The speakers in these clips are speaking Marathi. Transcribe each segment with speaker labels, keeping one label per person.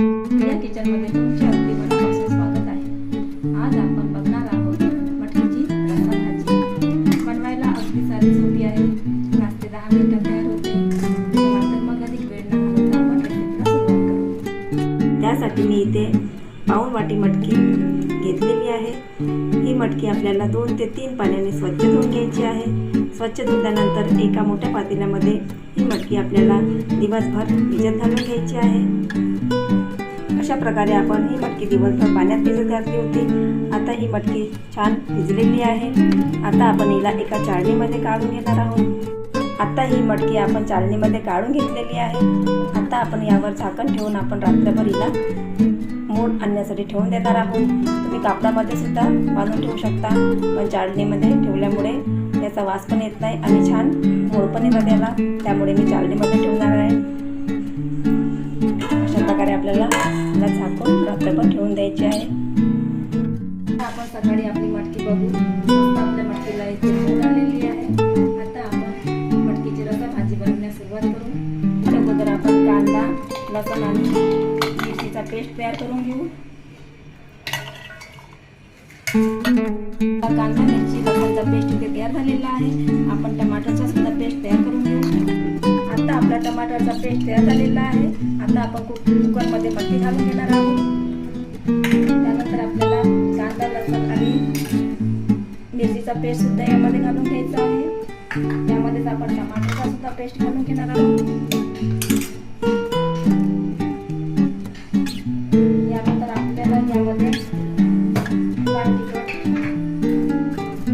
Speaker 1: या किचनमध्ये तुमचे अगदी मनापासून स्वागत आहे. आज आपण बघणार आहोत मटकीची रस्सा भाजी. बनवायला अगदी साधी सोपी आहे. पाच ते दहा मिनिटात तयार होते. चला तर मग अधिक वेळ न घालवता आपण रेसिपीला सुरुवात करू.
Speaker 2: त्यासाठी मी इथे पाऊन वाटी मटकी घेतलेली आहे. ही मटकी आपल्याला दोन ते तीन पाण्याने स्वच्छ धुवून घ्यायची आहे. स्वच्छ धुतल्यानंतर एका मोठ्या पातेल्यामध्ये ही मटकी आपल्याला दिवसभर भिजत घालून घ्यायची आहे. अशा प्रकारे आपण ही मटकी दिवसभर पाण्यात भिजत घातली होती. आता ही मटकी छान भिजलेली आहे. आता आपण हिला एका चाळणीमध्ये काढून घेणार आहोत. आता ही मटकी आपण चाळणीमध्ये काढून घेतलेली आहे. आता आपण यावर झाकण ठेवून आपण रात्रभर हिला मोड आणण्यासाठी ठेवून देणार आहोत. तुम्ही कापडामध्ये सुद्धा बांधून ठेवू शकता. पण चाळणीमध्ये ठेवल्यामुळे याचा वास पण येत नाही आणि छान मोड पण येतात त्याला. त्यामुळे मी चाळणीमध्ये ठेवणार आहे.
Speaker 1: आपण सकाळी आपली मटकी बघू आपल्या मटकीला इथे मोड आलेली आहे. आता आपण मटकीची रसा भाजी बनवण्यास सुरुवात करू. त्या अगोदर आपण कांदा लसूण आणि मिरचीचा पेस्ट तयार करून घेऊ. कांदा मिरची लसणचा पेस्ट इथे तयार झालेला आहे. आपण टमाटरचा सुद्धा पेस्ट तयार करून घेऊ. आता आपला टमाटरचा पेस्ट तयार झालेला आहे. आता आपण कुकरमध्ये मटकी घालून घेणार आहोत. मिरचीचा पेस्ट सुद्धा यामध्ये घालून घ्यायचा आहे. त्यामध्येच आपण टमाटरचा सुद्धा पेस्ट घालून घेणार आहोत. यानंतर आपल्याला यामध्ये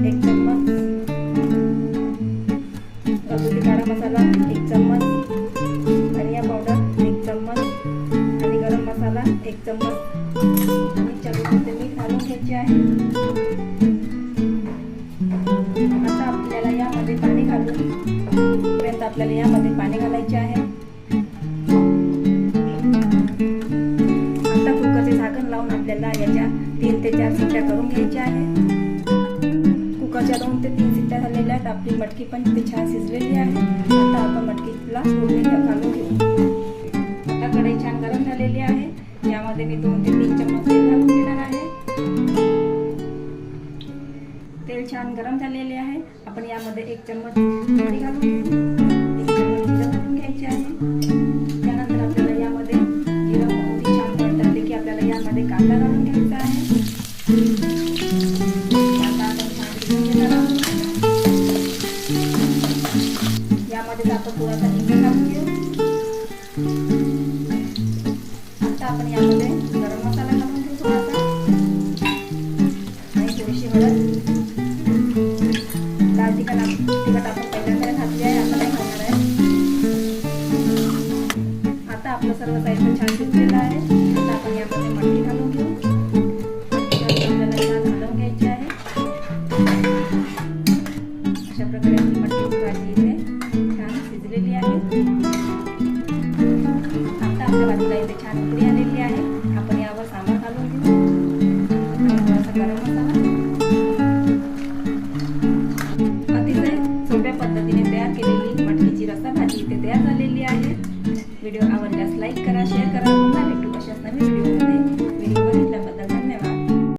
Speaker 1: एक चम्मच घरगुती काळा मसाला एक चम्मच धनिया पावडर एक चम्मच आणि गरम मसाला एक चम्मच. आणि चवीपुरते मीठ घालून घ्यायचे आहे. घालून. पर्यंत आपल्याला यामध्ये पाणी घालायचे आहे. आता कुकरचे झाकण लावून आपल्याला याच्या तीन ते चार सिट्ट्या करून घ्यायच्या आहे. कुकरच्या दोन ते तीन सिट्ट्या झालेल्या आहेत. आपली मटकी पण तिथे छान शिजलेली आहे. आता आपण मटकीला घालून घेऊ. आता कढई छान गरम झालेली आहे. यामध्ये मी दोन ते तीन चम्मच तेल घालून घेणार आहे. तेल छान गरम झालेले आहे. आपण यामध्ये एक चम्मच मोहरी घालून एक चम्मच जिरं घालून घ्यायचे आहे. त्यानंतर आपल्याला यामध्ये जिरं मोहरी छान पडतात की आपल्याला यामध्ये कांदा घालून घ्यायचा आहे. यामध्ये आपण थोडासा हिंग घालून घेऊ. आता आपण यामध्ये लाल तिखट आपण पहिल्यांदा घातली आहे आता नाही घालणार आहे आता आपलं सर्व साहित्य छान शिजलेलं आहे आता आपण यामध्ये मटकी घालून घेऊ आपल्याला छान घ्यायची आहे अशा प्रकारे आपली मटकीची भाजी इथे छान शिजलेली आहे आता आपल्या भाजीला इथे छान उकळी आलेली आहे आपण यावर सांबार घालून घेऊ थोडासा गरम मसाला झालेली आहे. व्हिडिओ आवडल्यास लाईक करा शेअर करा. पुन्हा भेटू अशाच नवीन व्हिडिओ